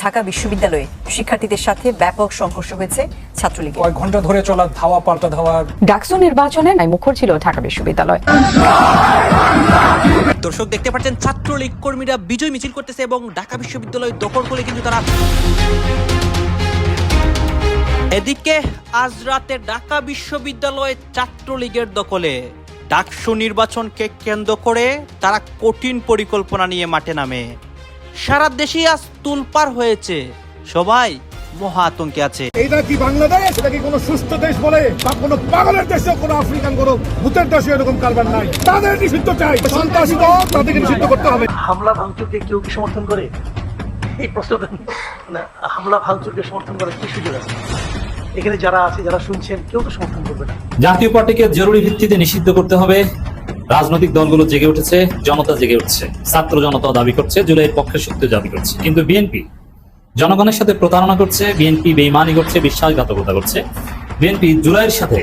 ঢাকা বিশ্ববিদ্যালয়ে শিক্ষার্থীদের সাথে ব্যাপক সংঘর্ষ হয়েছে ছাত্রলীগের। কয়েক ঘণ্টা ধরে চলা ধাওয়া পাল্টা ধাওয়া। ডাকসু নির্বাচনে নাই মুখর ছিল ঢাকা বিশ্ববিদ্যালয়। দর্শক দেখতে পাচ্ছেন ছাত্রলীগ কর্মীরা বিজয় মিছিল করতেছে এবং ঢাকা বিশ্ববিদ্যালয় দখল করে কিন্তু তারা এদিকে আজ রাতে ঢাকা বিশ্ববিদ্যালয় ছাত্রলীগের দখলে। ডাকসু নির্বাচনকে কেন্দ্র করে তারা কঠিন পরিকল্পনা নিয়ে মাঠে নামে। সারা দেশে আজ তুলপার হয়েছে। সবাই মহা আতঙ্কে আছে। এইটা কি বাংলাদেশ? এটা কি কোনো সুস্থ দেশ বলে? বা কোনো পাগলের দেশে কোনো আফ্রিকান কোনো ভূতের দেশে এরকম কারবার নাই? তাদের নিষিদ্ধ চাই। সন্ত্রাসী দল তাদেরকে নিষিদ্ধ করতে হবে। হামলা ভাঙচুরকে কেউ কি সমর্থন করে? এই প্রশ্নটা না হামলা ভাঙচুরকে সমর্থন করে কি সুযোগ আছে? এখানে যারা আছে যারা শুনছেন কেউ তো সমর্থন করবে না। জাতীয় পার্টিকে জরুরি ভিত্তিতে নিষিদ্ধ করতে হবে। রাজনৈতিক দলগুলো জেগে উঠেছে, জনতা জেগে উঠছে। ছাত্র জনতা দাবি করছে, জুলাইয়ের পক্ষে শক্তি দাবি করছে। কিন্তু বিএনপি জনগণের সাথে প্রতারণা করছে, বিএনপি বেইমানি করছে, বিশ্বাসঘাতকতা করছে। বিএনপি জুলাইয়ের সাথে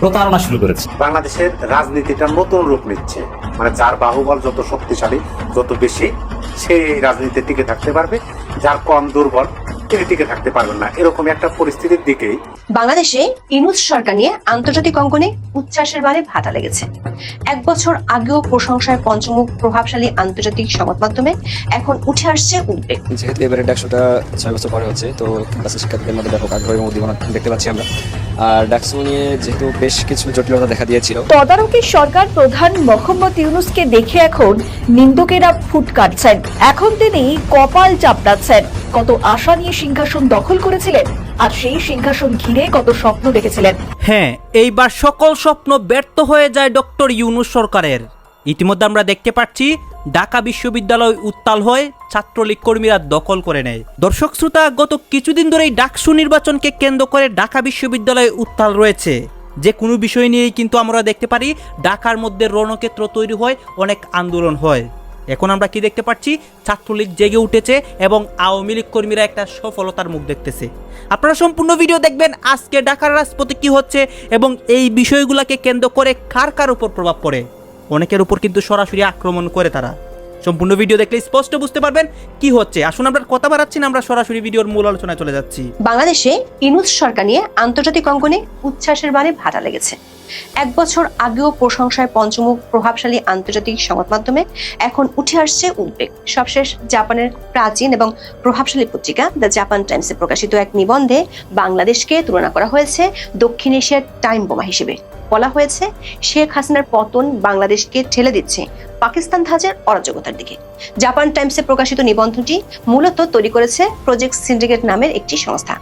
প্রতারণা শুরু করেছে। বাংলাদেশের রাজনীতিটা নতুন রূপ নিচ্ছে। মানে যার বাহুবল যত শক্তিশালী, যত বেশি সে এই রাজনীতিতে টিকে থাকতে পারবে। যার কম দুর্বল তিনি টিকে থাকতে পারবেন না। এরকম একটা পরিস্থিতির দিকেই বাংলাদেশে ইনুস সরকার নিয়ে আন্তর্জাতিক অঙ্গনে উচ্ছ্বাসের বানে ভাটা লেগেছে। এক বছর আগেও প্রশংসায় পঞ্চমুখ প্রভাবশালী আন্তর্জাতিক সংবাদ মাধ্যমে এখন উঠে আসছে উদ্বেগ। যেহেতু এবারে ডাকসুটা ছয় বছর পরে হচ্ছে তো ক্যাম্পাসের শিক্ষার্থীদের মধ্যে ব্যাপক আগ্রহ এবং উদ্দীপনা দেখতে পাচ্ছি আমরা। আর ডাকসু নিয়ে যেহেতু বেশ কিছু জটিলতা দেখা দিয়েছিল তদারকি সরকার প্রধান মোহাম্মদ ইউনুসকে দেখে এখন নিন্দুকেরা ফুট কাটছেন। এখন তিনি কপাল চাপড়াচ্ছেন। কত আশা নিয়ে সিংহাসন দখল করেছিলেন, আর সেই সিংহাসন ঘিরে কত স্বপ্ন দেখেছিলেন। হ্যাঁ এইবার সকল স্বপ্ন ব্যর্থ হয়ে যায় ডক্টর ইউনুস সরকারের। ইতিমধ্যে আমরা দেখতে পাচ্ছি, ঢাকা বিশ্ববিদ্যালয় উত্তাল হয়ে ছাত্রলীগ কর্মীরা দখল করে নেয়। দর্শক শ্রোতা, গত কিছুদিন ধরেই ডাকসু নির্বাচনকে কেন্দ্র করে ঢাকা বিশ্ববিদ্যালয়ে উত্তাল রয়েছে। যে কোনো বিষয় নিয়েই কিন্তু আমরা দেখতে পারি, ঢাকার মধ্যে রণক্ষেত্র তৈরি হয়, অনেক আন্দোলন হয়। এখন আমরা কি দেখতে পাচ্ছি? ছাত্রলীগ জেগে উঠেছে এবং আওয়ামী লীগ কর্মীরা একটা সফলতার মুখ দেখতেছে। আপনারা সম্পূর্ণ ভিডিও দেখবেন আজকে ঢাকার রাজপথে কি হচ্ছে এবং এই বিষয়গুলোকে কেন্দ্র করে কার কার উপর প্রভাব পড়ে? অনেকের উপর কিন্তু সরাসরি আক্রমণ করে তারা। সম্পূর্ণ ভিডিও দেখলে স্পষ্ট বুঝতে পারবেন কি হচ্ছে। আসুন আমরা কথা বাড়াচ্ছি না, আমরা সরাসরি ভিডিওর মূল আলোচনায় চলে যাচ্ছি। বাংলাদেশে ইনুস সরকার নিয়ে আন্তর্জাতিক অঙ্গনে উচ্ছ্বাসের বানে ভাটা লেগেছে। এক বছর আগেও প্রশংসায় পঞ্চমুখ প্রভাবশালী আন্তর্জাতিক সংবাদ মাধ্যমে এখন উঠে আসছে উদ্বেগ। সবশেষ জাপানের প্রাচীন এবং প্রভাবশালী পত্রিকা দ্য জাপান টাইমসে প্রকাশিত এক নিবন্ধে বাংলাদেশকে তুলনা করা হয়েছে দক্ষিণ এশিয়ার টাইম বোমা হিসেবে। বলা হয়েছে, শেখ হাসিনার পতন বাংলাদেশকে ঠেলে দিচ্ছে পাকিস্তান ধাঁচের অরাজকতার দিকে। জাপান টাইমসে প্রকাশিত নিবন্ধটি মূলত তৈরি করেছে প্রজেক্ট সিন্ডিকেট নামের একটি সংস্থা।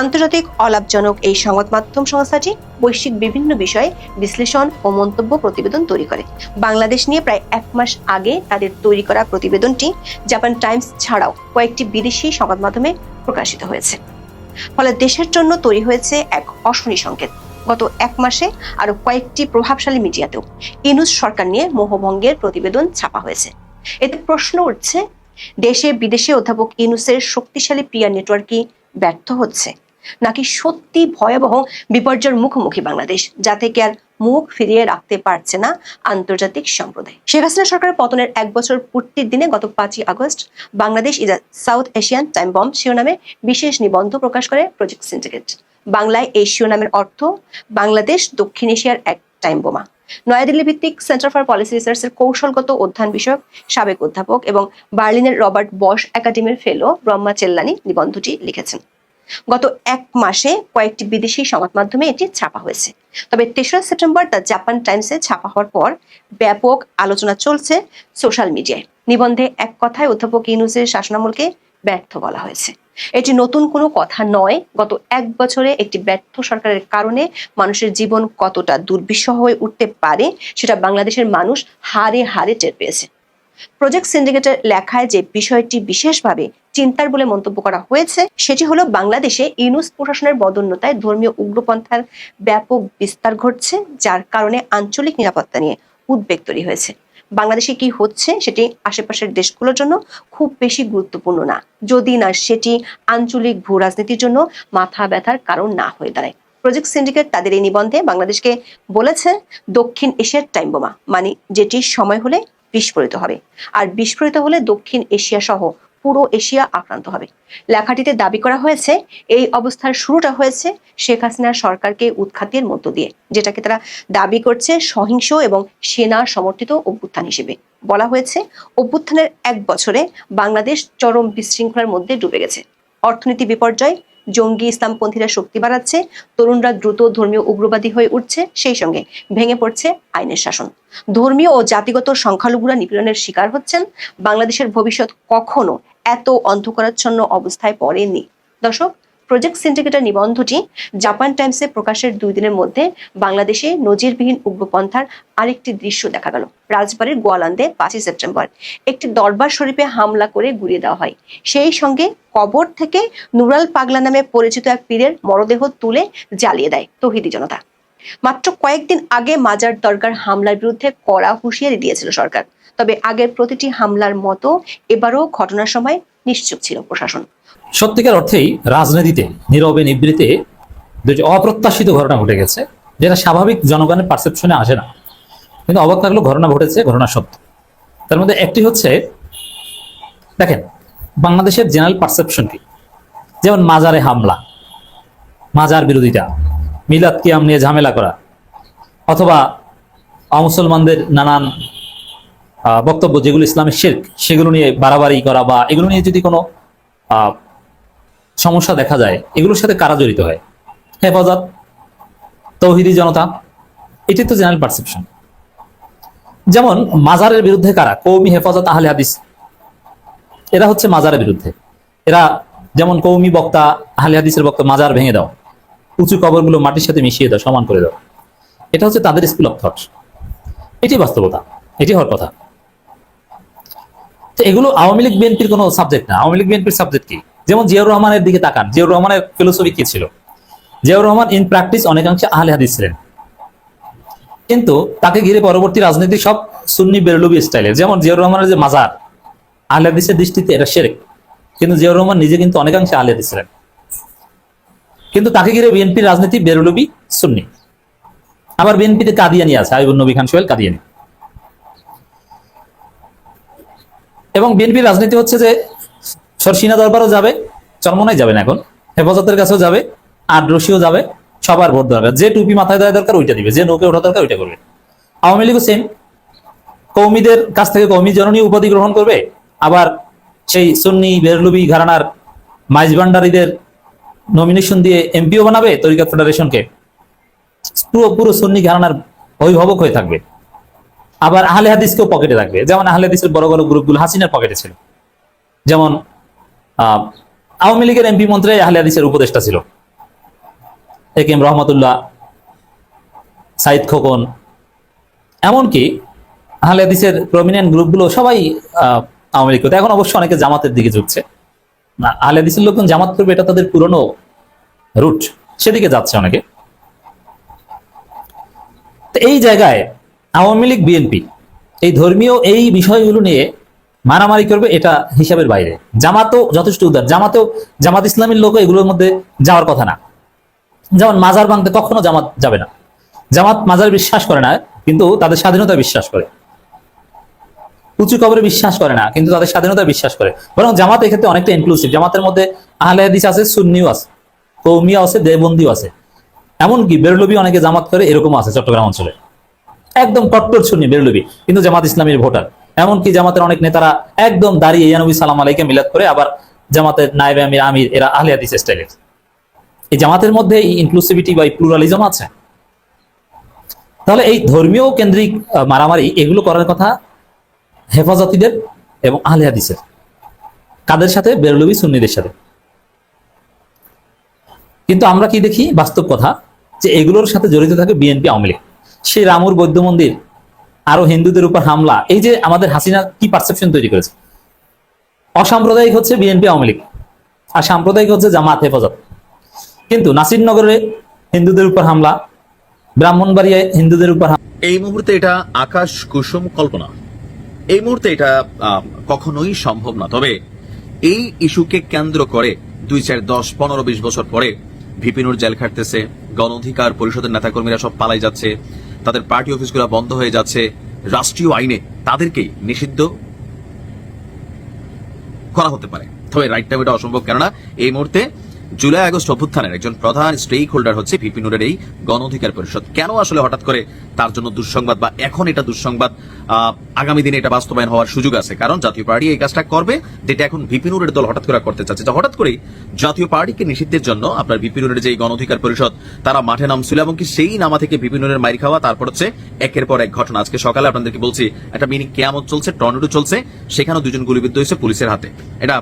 আন্তর্জাতিক অলাভজনক এই সংবাদ মাধ্যম সংস্থাটি বৈশ্বিক বিভিন্ন বিষয়ে বিশ্লেষণ ও মন্তব্য প্রতিবেদন তৈরি করে। বাংলাদেশ নিয়ে প্রায় এক মাস আগে তাদের তৈরি করা প্রতিবেদনটি জাপান টাইমস ছাড়াও কয়েকটি বিদেশি সংবাদ মাধ্যমে প্রকাশিত হয়েছে। ফলে দেশের জন্য তৈরি হয়েছে এক অশনি সংকেত। গত এক মাসে আরও কয়েকটি প্রভাবশালী মিডিয়াতেও ইনুস সরকার নিয়ে মোহভঙ্গের প্রতিবেদন ছাপা হয়েছে। এতে প্রশ্ন উঠছে, দেশে বিদেশে অধ্যাপক ইনুসের শক্তিশালী পিয়ার নেটওয়ার্ক ব্যর্থ হচ্ছে। নাকি সত্যি ভয়াবহ বিপর্যয়ের মুখোমুখি বাংলাদেশ, যা থেকে আর মুখ ফিরিয়ে রাখতে পারছে না আন্তর্জাতিক সম্প্রদায়? শেখ হাসিনা সরকারের পতনের এক বছর পূর্তির দিনে গত পাঁচই August Bangladesh is South Asian time bomb শিরোনামে বিশেষ নিবন্ধ প্রকাশ করে প্রজেক্ট সিন্ডিকেট। বাংলায় এই শিরোনামের অর্থ বাংলাদেশ দক্ষিণ এশিয়ার এক টাইম বোমা। নয়াদিল্লি ভিত্তিক সেন্টার ফর পলিসি রিসার্চের কৌশলগত অধ্যয়ন বিষয়ক সাবেক অধ্যাপক এবং বার্লিনের রবার্ট বস একাডেমির ফেলো ব্রহ্মা চেল্লানি নিবন্ধটি লিখেছেন। গত এক মাসে কয়েকটি বিদেশি সংবাদ মাধ্যমে এটি ছাপা হয়েছে। তবে তেসরা সেপ্টেম্বর দ্য জাপান টাইমসে ছাপা হওয়ার পর ব্যাপক আলোচনা চলছে সোশ্যাল মিডিয়ায়। নিবন্ধে এক কথায় অধ্যাপক ইউনুসের শাসনামলকে ব্যর্থ বলা হয়েছে। এটি নতুন কোনো কথা নয়। গত এক বছরে একটি ব্যর্থ সরকারের কারণে মানুষের জীবন কতটা দুর্বিষহ হয়ে উঠতে পারে, সেটা বাংলাদেশের মানুষ হারে হারে টের পেয়েছে। প্রজেক্ট সিন্ডিকেটের লেখায় যে বিষয়টি বিশেষভাবে চিন্তার বলে মন্তব্য করা হয়েছে, সেটি হলো বাংলাদেশে ইউনুস প্রশাসনের বদন্যতায় ধর্মীয় উগ্রপন্থার ব্যাপক বিস্তার ঘটছে, যার কারণে আঞ্চলিক নিরাপত্তা নিয়ে উদ্বেগ তৈরি হয়েছে। বাংলাদেশে কি হচ্ছে সেটি আশেপাশের দেশগুলোর জন্য খুব বেশি গুরুত্বপূর্ণ না। যদি না, সেটি আঞ্চলিক ভূ রাজনীতির জন্য মাথা ব্যথার কারণ না হয়ে দাঁড়ায়। প্রজেক্ট সিন্ডিকেট তাদের এই নিবন্ধে বাংলাদেশকে বলেছে, দক্ষিণ এশিয়ার টাইম বোমা মানে যেটি সময় হলে বিস্ফোরিত হবে। আর বিস্ফোরিত হলে দক্ষিণ এশিয়া সহ পুরো এশিয়া আক্রান্ত হবে। লেখাটিতে দাবি করা হয়েছে, এই অবস্থার শুরুটা হয়েছে শেখ হাসিনার সরকারকে উৎখাতের মধ্য দিয়ে, যেটাকে তারা দাবি করছে সহিংস এবং সেনা সমর্থিত অভ্যুত্থান হিসেবে। বলা হয়েছে, অভ্যুত্থানের এক বছরে বাংলাদেশ চরম বিশৃঙ্খলার মধ্যে ডুবে গেছে। অর্থনীতি বিপর্যয়, জঙ্গি ইসলামপন্থীরা শক্তি বাড়াচ্ছে, তরুণরা দ্রুত ধর্মীয় উগ্রবাদী হয়ে উঠছে, সেই সঙ্গে ভেঙে পড়ছে আইনের শাসন। ধর্মীয় ও জাতিগত সংখ্যালঘুরা নিপীড়নের শিকার হচ্ছেন। বাংলাদেশের ভবিষ্যৎ কখনো এত অন্ধকারাচ্ছন্ন অবস্থায় পড়েনি দর্শক প্রজেক্ট সিন্ডিকেটের নিবন্ধটি জাপান টাইমসে প্রকাশের দুই দিনের মধ্যে বাংলাদেশে নজিরবিহীন উগ্রপন্থার আরেকটি দৃশ্য দেখা গেল। রাজবাড়ির গোয়ালান্দে পাঁচই সেপ্টেম্বর একটি দরবার শরীফে হামলা করে গুড়িয়ে দেওয়া হয়। সেই সঙ্গে কবর থেকে নুরাল পাগলা নামে পরিচিত এক পীরের মরদেহ তুলে জ্বালিয়ে দেয় তহিদি জনতা। মাত্র কয়েকদিন আগে মাজার দরগার হামলার বিরুদ্ধে কড়া হুঁশিয়ারি দিয়েছিল সরকার। তবে আগের প্রতিটি হামলার মতো এবারও ঘটনার সময় নিশ্চুপ ছিল প্রশাসন। সত্যিকার অর্থেই রাজনীতিতে, নীরবে নিবৃতে দুটি অপ্রত্যাশিত ঘটনা ঘটে গেছে, যেটা স্বাভাবিক জনগণের পারসেপশনে আসে না। কিন্তু অবাক লাগল ঘটনা ঘটেছে, ঘটনা সত্য। তার মধ্যে একটি হচ্ছে, দেখেন, বাংলাদেশের জেনারেল পারসেপশন কি? যেমন মাজারে হামলা, মাজার বিরোধিতা, মিলাদ কিয়াম নিয়ে ঝামেলা করা, অথবা অমুসলমানদের নানান বক্তব্য যেগুলো ইসলামের শেরক, সেগুলো নিয়ে বাড়াবাড়ি করা বা এগুলো নিয়ে যদি কোনো সমস্যা দেখা যায়, এগুলোর সাথে কারা জড়িত হয়? হেফাজত, তৌহিদি জনতা এটি তো জেনারেল পারসেপশন যেমন, মাজারের বিরুদ্ধে কারা? কৌমি হেফাজত আহলে হাদিস। এরা হচ্ছে মাজারের বিরুদ্ধে। এরা যেমন কৌমি বক্তা, আহলে হাদিসের বক্তা, মাজার ভেঙে দাও। উঁচু কবরগুলো মাটির সাথে মিশিয়ে দাও, সমান করে দাও। এটা হচ্ছে তাদের স্কুল অফ থট এটি বাস্তবতা। এটি হওয়ার কথা। তো এগুলো আওয়ামী লীগ বিএনপির কোনো সাবজেক্ট না। আওয়ামী লীগ বিএনপির সাবজেক্ট কি? যেমন জিয়াউর রহমানের দিকে তাকান। জিয়াউর রহমানের ফিলোসফি কি ছিল? জিয়াউর রহমান ইন প্র্যাকটিস অনেকাংশে আহলে হাদিস ছিলেন। কিন্তু তাকে ঘিরে পরবর্তী রাজনীতি সব সুন্নি বেরলবি স্টাইলের যেমন জিয়াউর রহমানের যে মাজার, আহলে হাদিসের দৃষ্টিতে এটা সেরেক কিন্তু জিয়াউর রহমান নিজে কিন্তু অনেকাংশে আহলে হাদিস ছিলেন। কিন্তু তাকে ঘিরে বিএনপির রাজনীতি বেরলবি সুন্নি। আবার বিএনপিতে কাদিয়ানি আছে আইবুল নবী খান সোহেল কাদিয়ানি। এবং বিএনপির রাজনীতি হচ্ছে যে সরসিনা দরবারও যাবে, চরমনাই যাবে না এখন, হেফাজতের কাছেও যাবে আর রশিও যাবে, সবার ভোট দরকার যে টুপি মাথায় দেওয়া দরকার ওইটা দিবে, যে নৌকে ওঠা দরকার ওইটা করবে। আওয়ামী লীগও সেম কৌমিদের কাছ থেকে কৌমি জননী উপাধি গ্রহণ করবে, আবার সেই সুন্নি বেরলুবি ঘরানার মাইজ ভান্ডারীদের নমিনেশন দিয়ে এমপিও বানাবে তরিকাত ফেডারেশনকে পুরো পুরো সুন্নি ঘরানার অভিভাবক হয়ে থাকবে। আবার আহলে হাদিসকেও পকেটে রাখবে। যেমন আহলে হাদিসের বড় বড় গ্রুপগুলো হাসিনার পকেটে ছিল। যেমন আওয়ামী লীগের এমপি মন্ত্রী আহলে হাদিসের উপদেষ্টা ছিল। A K M Rahmatullah, Sayeed Khokon. এমনকি আহলে হাদিসের প্রমিনেন্ট গ্রুপগুলো সবাই আওয়ামী লীগ এখন অবশ্য অনেকে জামাতের দিকে ঝুঁকছে। না, আহলে হাদিসের লোকজন জামাত করবে, এটা তাদের পুরনো রুট সেদিকে যাচ্ছে অনেকে। তো এই জায়গায় আওয়ামী লীগ, বিএনপি, এই ধর্মীয় এই বিষয়গুলো নিয়ে মারামারি করবে এটা হিসাবের বাইরে। জামাতও যথেষ্ট উদার। জামাতেও, জামাত ইসলামের লোক এগুলোর মধ্যে যাওয়ার কথা না। যেমন মাজার ভাঙতে কখনো জামাত যাবে না। জামাত মাজার বিশ্বাস করে না, কিন্তু তাদের স্বাধীনতা বিশ্বাস করে। উঁচু কবরে বিশ্বাস করে না, কিন্তু তাদের স্বাধীনতা বিশ্বাস করে। বরং জামাত এক্ষেত্রে অনেকটা ইনক্লুসিভ জামাতের মধ্যে আহলে হাদিস আছে, সুন্নিও আছে কৌমিয়া আছে, দেবন্দিও আছে। এমনকি বেরলবি অনেকে জামাত করে এরকম আছে চট্টগ্রাম অঞ্চলে। একদম কট্টর সুন্নি বেরলবি, কিন্তু জামাত ইসলামের ভোটার। এমনকি জামাতের অনেক নেতারা একদম দাঁড়িয়ে ইয়ানবী সালাম আলাইকে মিলাদ করে আবার জামাতের নায়েব আমির আমির, এরা আহলে হাদিস স্টাইলের এই জামাতের মধ্যে ইনক্লুসিভিটি বা প্লুরালিজম আছে। তাহলে এই ধর্মীয় কেন্দ্রিক মারামারি, এগুলো করার কথা হেফাজতিদের এবং আহলে হাদিসের। কাদের সাথে? বেরলবি সুন্নিদের সাথে। কিন্তু আমরা কি দেখি? বাস্তব কথা যে এগুলোর সাথে জড়িত থাকে বিএনপি, আওয়ামী লীগ। সেই রামুর বৌদ্ধ মন্দির আরও হিন্দুদের উপর হামলা, এই যে আমাদের হাসিনা কি পারসেপশন তৈরি করেছে? অসাম্প্রদায়িক হচ্ছে বিএনপি আওয়ামী লীগ, আর সাম্প্রদায়িক হচ্ছে জামাত হেফাজত। কিন্তু নাসিরনগরে হিন্দুদের উপর হামলা, ব্রাহ্মণবাড়িয়ায় হিন্দুদের উপর এই মুহূর্তে এটা আকাশ কুসুম কল্পনা। এই মুহূর্তে এটা কখনোই সম্ভব না। তবে এই ইস্যুকে কেন্দ্র করে দুই চার দশ পনেরো বিশ বছর পরে ভিপিনুর জেল খাটতেছে, গণ অধিকার পরিষদের নেতাকর্মীরা সব পালাই যাচ্ছে। তাদের পার্টি অফিসগুলো বন্ধ হয়ে যাচ্ছে। রাষ্ট্রীয় আইনে তাদেরকেই নিষিদ্ধ করা হতে পারে। তবে রাইট টাইম এটা অসম্ভব কেননা এই মুহূর্তে জুলাই আগস্ট অভ্যুত্থানের একজন প্রধান স্টেক হোল্ডার হচ্ছে বিপিনুরের এই গণ অধিকার পরিষদ। কেন আসলে হঠাৎ করে তার জন্য দুঃসংবাদ বা এখন এটা দুঃসংবাদ আগামী দিনে এটা বাস্তবায়ন হওয়ার সুযোগ আছে? কারণ জাতীয় পার্টি এই কাজটা করবে যেটা এখন বিপিনুরের দল হঠাৎ করে করতে চাচ্ছে। যে হঠাৎ করেই জাতীয় পার্টিকে নিষিদ্ধের জন্য আপনার বিপিনুরের যে গণ অধিকার পরিষদ, তারা মাঠে নামছিল এবং কি সেই নামা থেকে বিপিনুরের মাইর খাওয়া, তারপর হচ্ছে একের পর এক ঘটনা। আজকে সকালে আপনাদেরকে বলছি, একটা মিনি কেয়ামত চলছে, টর্নেডো চলছে, সেখানেও দুজন গুলিবিদ্ধ হয়েছে পুলিশের হাতে। এটা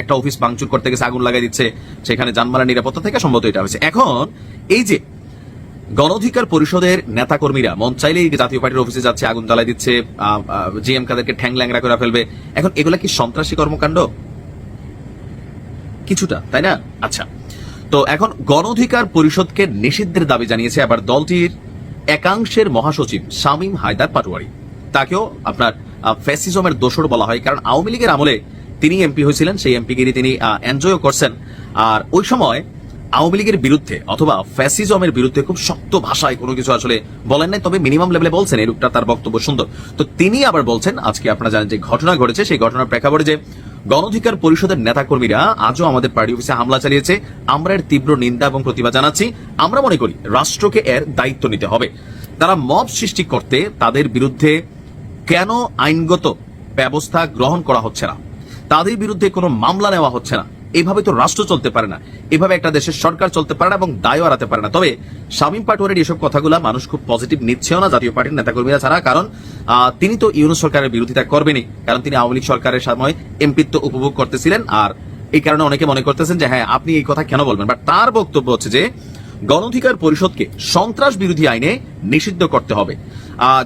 একটা অফিস ভাঙচুর করতে গেছে, আগুন লাগাই দিচ্ছে, সেখানে যানবাহনের নিরাপত্তা থেকে সম্ভবত এটা হয়েছে। এখন, এই যে গণ অধিকার পরিষদের নেতাকর্মীরা, মন চাইলেই জাতীয় পার্টির অফিসে যাচ্ছে, আগুন জ্বালাই দিচ্ছে জিএম কাদেরকে ঠ্যাং ল্যাংরা করে ফেলবে। এখন এগুলা কি সন্ত্রাসী কর্মকাণ্ড? কিছুটা, তাই না? আচ্ছা তো এখন গণ অধিকার পরিষদকে নিষিদ্ধের দাবি জানিয়েছে আবার দলটির একাংশের মহাসচিব শামীম হায়দার পাটোয়ারি। তাকেও আপনার ফ্যাসিজমের দোষর বলা হয়, কারণ আওয়ামী লীগের আমলে তিনি এমপি হয়েছিলেন, সেই এমপিগিরি তিনি এনজয়ও করছেন। আর ওই সময় আওয়ামী লীগের বিরুদ্ধে অথবা ফ্যাসিজমের বিরুদ্ধে খুব শক্ত ভাষায় কোনো কিছু আসলে বলেন নাই, তবে মিনিমাম লেভেলে বলছেন, এই রূপটা তার বক্তব্য সুন্দর। তো তিনি আবার বলছেন, আজকে আপনারা জানেন যে ঘটনা ঘটেছে, সেই ঘটনার প্রেক্ষাপটে যে গণ অধিকার পরিষদের নেতাকর্মীরা আজও আমাদের পার্টি অফিসে হামলা চালিয়েছে। আমরা এর তীব্র নিন্দা এবং প্রতিবাদ জানাচ্ছি। আমরা মনে করি, রাষ্ট্রকে এর দায়িত্ব নিতে হবে। তারা মব সৃষ্টি করতে তাদের বিরুদ্ধে কেন আইনগত ব্যবস্থা গ্রহণ করা হচ্ছে না? তাদের বিরুদ্ধে কোনো মামলা নেওয়া হচ্ছে না। এভাবে তো রাষ্ট্র চলতে পারে না। এভাবে একটা দেশের সরকার চলতে পারে না এবং দায়ও এড়াতে পারে না। তবে শামীম পাটোয়ারির এসব কথাগুলো মানুষ খুব পজিটিভ নিচ্ছেও না জাতীয় পার্টির নেতাকর্মীরা ছাড়া। কারণ তিনি তো ইউনুস সরকারের বিরোধিতা করবেনই। কারণ তিনি আওয়ামী লীগ সরকারের সময় এমপিত্ব উপভোগ করতেছিলেন। আর এই কারণে অনেকে মনে করতেছেন যে হ্যাঁ আপনি এই কথা কেন বলবেন? বাট তার বক্তব্য হচ্ছে যে, গণ অধিকার পরিষদকে সন্ত্রাস বিরোধী আইনে নিষিদ্ধ করতে হবে।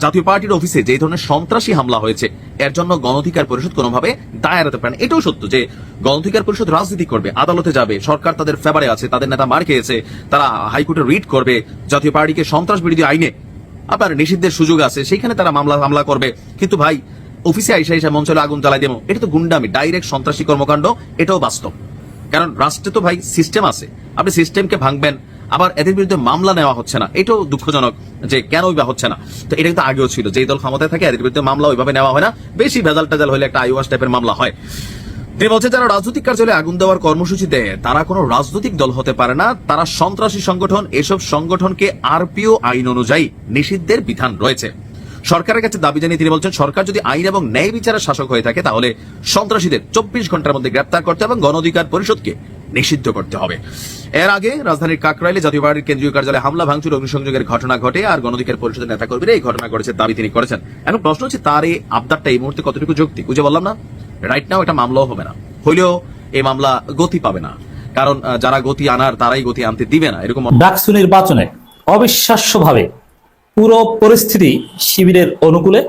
জাতীয় পার্টির অফিসে যে ধরনের সন্ত্রাসী হামলা হয়েছে, এর জন্য গণ অধিকার পরিষদ কোনোভাবে দায় এড়াতে পারে এটাও সত্য যে গণ অধিকার পরিষদ রাজনীতি করবে, আদালতে যাবে, সরকার তাদের ফেভারে আছে, তাদের নেতা মার খেয়েছে, তারা হাইকোর্টে রিট করবে, জাতীয় পার্টিকে সন্ত্রাস বিরোধী আইনে আপনার নিষিদ্ধের সুযোগ আছে সেখানে তারা মামলা, হামলা করবে। কিন্তু ভাই, অফিসে আইসা আইসা মঞ্চলে আগুন জ্বালাই দেবো, এটা তো গুন্ডামি, ডাইরেক্ট সন্ত্রাসী কর্মকাণ্ড, এটাও বাস্তব। কারণ রাষ্ট্রে তো ভাই সিস্টেম আছে, আপনি সিস্টেমকে ভাঙবেন আবার এদের বিরুদ্ধে মামলা নেওয়া হচ্ছে না। এটাও দুঃখজনক যে কেন বা হচ্ছে না। তো এটা কিন্তু আগেও ছিল। যেই দল ক্ষমতায় থাকে, এদের বিরুদ্ধে মামলা ওইভাবে নেওয়া হয় না। বেশি ভেজাল টেজাল হলে একটা আইওয়াস টাইপের মামলা হয়। তিনি বলছে যারা রাজনৈতিক কার্যালয়ে আগুন দেওয়ার কর্মসূচি দেয় তারা কোনো রাজনৈতিক দল হতে পারে না। তারা সন্ত্রাসী সংগঠন, এসব সংগঠনকে আরপিও আইন অনুযায়ী নিষিদ্ধের বিধান রয়েছে। সরকারের কাছে দাবি জানিয়ে তিনি বলছেন, সরকার যদি আইন এবং ন্যায় বিচারের শাসক হয়ে থাকে, তাহলে সন্ত্রাসীদের চব্বিশ ঘণ্টার মধ্যে গ্রেপ্তার করতে এবং গণ অধিকার পরিষদকে নিষিদ্ধ করতে হবে। এর আগে রাজধানীর কাকরাইলে জাতীয় পার্টির কেন্দ্রীয় কার্যালয়ে হামলা, ভাঙচুর, অগ্নিসংযোগের ঘটনা ঘটে আর গণ অধিকার পরিষদের নেতাকর্মীরা এই ঘটনা ঘটেছে দাবি তিনি করেছেন। এখন প্রশ্ন হচ্ছে, তার এই আবদারটা এই মুহূর্তে কতটুকু যৌক্তিক? বুঝে বললাম না। রাইট নাও এটা মামলাও হবে না। হইলেও এই মামলা গতি পাবে না। কারণ যারা গতি আনার, তারাই গতি আনতে দিবে না। এরকম ডাকসু নির্বাচনে অবিশ্বাস্যভাবে পুরো পরিস্থিতি শিবিরের অনুকূলে।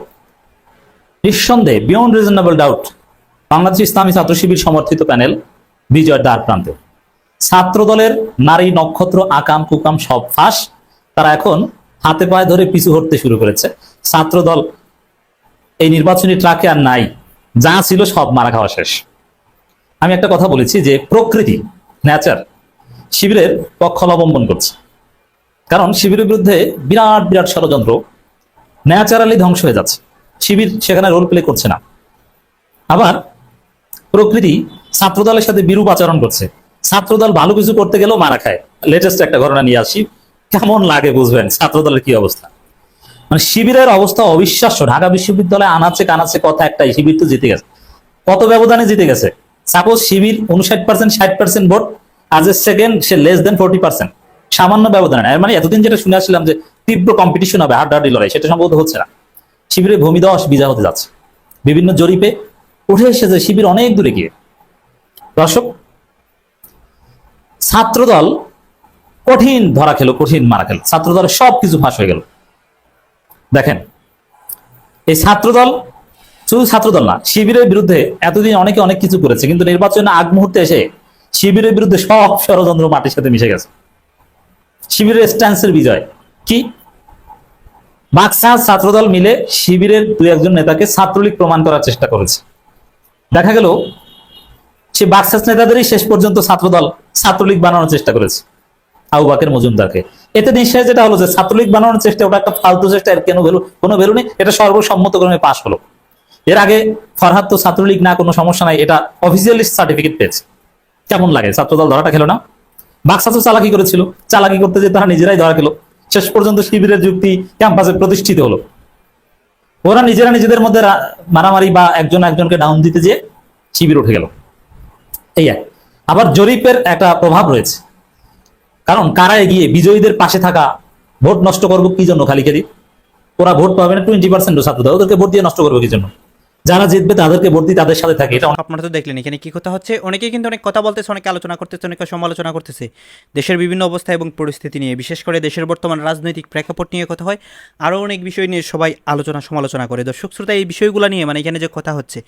নিঃসন্দেহে বিয়ন্ড রিজনেবল ডাউট বাংলাদেশ ইসলামী ছাত্র শিবির সমর্থিত প্যানেল বিজয়ের দ্বার প্রান্তে। ছাত্র দলের নারী নক্ষত্র, আকাম, কুকাম সব ফাঁস। তারা এখন হাতে পায়ে ধরে পিছু হটতে শুরু করেছে। ছাত্র দল এই নির্বাচনী ট্রাকে আর নাই। যা ছিল সব মারা খাওয়া শেষ। আমি একটা কথা বলেছি যে প্রকৃতি ন্যাচার শিবিরের পক্ষ অবলম্বন করছে। কারণ শিবিরের বিরুদ্ধে বিরাট বিরাট ষড়যন্ত্র ন্যাচারালি ধ্বংস হয়ে যাচ্ছে। শিবির সেখানে রোল প্লে করছে না। আবার প্রকৃতি ছাত্রদলের সাথে বিরূপ আচরণ করছে। ছাত্রদল ভালো কিছু করতে গেলেও মারা খায়। লেটেস্ট একটা ঘটনা নিয়ে আসি। কেমন লাগে বুঝবেন ছাত্রদলের কি অবস্থা? মানে শিবিরের অবস্থা অবিশ্বাস্য। ঢাকা বিশ্ববিদ্যালয়ে আনাচ্ছে কানাচ্ছে কথা একটাই, শিবির তো জিতে গেছে। কত ব্যবধানে জিতে গেছে? সাপোজ শিবির উনষাট পার্সেন্ট ষাট পার্সেন্ট ভোট আজ এ সেকেন্ড সে লেস দেন ফোর্টি পার্সেন্ট সামান্য ব্যবধানে। মানে এতদিন যেটা শুনে আসছিলাম যে তীব্র কম্পিটিশন হবে, হাড্ডাহাড্ডি লড়াই, সেটা সম্ভবত হচ্ছে না। শিবিরের ভূমিদশ বিজা হতে যাচ্ছে। বিভিন্ন জরিপে উঠে এসেছে, শিবির অনেক দূরে গিয়ে। দর্শক, ছাত্রদল কঠিন ধরা খেলো, কঠিন মারা খেলো। ছাত্রদলের সব কিছু ফাঁস হয়ে গেল। দেখেন, এই ছাত্রদল শুধু ছাত্রদল না, শিবিরের বিরুদ্ধে এতদিন অনেকে অনেক কিছু করেছে, কিন্তু নির্বাচনে আগ মুহূর্তে এসে শিবিরের বিরুদ্ধে সব ষড়যন্ত্র মাটির সাথে মিশে গেছে। শিবিরের স্ট্যান্সের বিজয় কি? বাক্সা ছাত্রদল মিলে শিবিরের দুই একজন নেতাকে ছাত্রলীগ প্রমাণ করার চেষ্টা করেছে। দেখা গেল সে বাক্সাস নেতাদেরই শেষ পর্যন্ত ছাত্রদল ছাত্রলীগ বানানোর চেষ্টা করেছে। আবু বাকের মজুমদারকে। এতে নিশ্চয় যেটা হলো যে ছাত্রলীগ বানানোর চেষ্টা, ওটা একটা ফালতু চেষ্টা, এর কেন ভ্যালু, কোনো ভ্যালু নেই, এটা সর্বসম্মতক্রমে পাশ হলো। এর আগে ফরহাদ তো ছাত্রলীগ না, কোনো সমস্যা নাই, এটা অফিসিয়ালি সার্টিফিকেট পেয়েছে। কেমন লাগে? ছাত্রদল ধরাটা খেলো না? বাক্সা তো চালাকি করেছিল। চালাকি করতে যে তারা নিজেরাই ধরা খেলো। শেষ পর্যন্ত শিবিরের যুক্তি ক্যাম্পাসে প্রতিষ্ঠিত হলো। ওরা নিজেরা নিজেদের মধ্যে মারামারি বা একজন একজনকে ডাউন দিতে যে শিবির উঠে গেল। এই এক আবার জরিপের একটা প্রভাব রয়েছে। কারণ কারা এগিয়ে বিজয়ীদের পাশে থাকা ভোট নষ্ট করব কি জন্য খালি খালি? ওরা ভোট পাবে না টোয়েন্টি পার্সেন্ট ছাত্রদের ওদেরকে ভোট দিয়ে নষ্ট করব কি জন্য? যারা জিতবে তাদেরকে ভোট দিয়ে তাদের সাথে থাকে। এটা আপনারা তো দেখলেন, এখানে কি কথা হচ্ছে? অনেকেই কিন্তু অনেক কথা বলতেছে, অনেকে আলোচনা করতেছে, অনেকে সমালোচনা করতেছে। দেশের বিভিন্ন অবস্থা এবং পরিস্থিতি নিয়ে, বিশেষ করে দেশের বর্তমান রাজনৈতিক প্রেক্ষাপট নিয়ে কথা হয়। আরও অনেক বিষয় নিয়ে সবাই আলোচনা, সমালোচনা করে। দর্শক শ্রোতা, এই বিষয়গুলো নিয়ে মানে এখানে যে কথা হচ্ছে,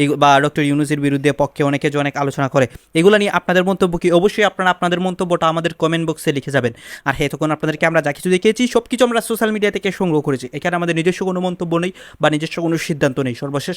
এই বা ডক্টর ইউনুসের বিরুদ্ধে পক্ষে অনেকে যে অনেক আলোচনা করে, এগুলো নিয়ে আপনাদের মন্তব্য কি? অবশ্যই আপনারা আপনাদের মন্তব্যটা আমাদের কমেন্ট বক্সে লিখে যাবেন। আর হ্যাঁ তখন আপনাদেরকে আমরা যা কিছু দেখিয়েছি সব কিছু আমরা সোশ্যাল মিডিয়া থেকে সংগ্রহ করেছি। এখানে আমাদের নিজস্ব কোনো মন্তব্য নেই বা নিজস্ব কোনো সিদ্ধান্ত নেই। সর্বশেষ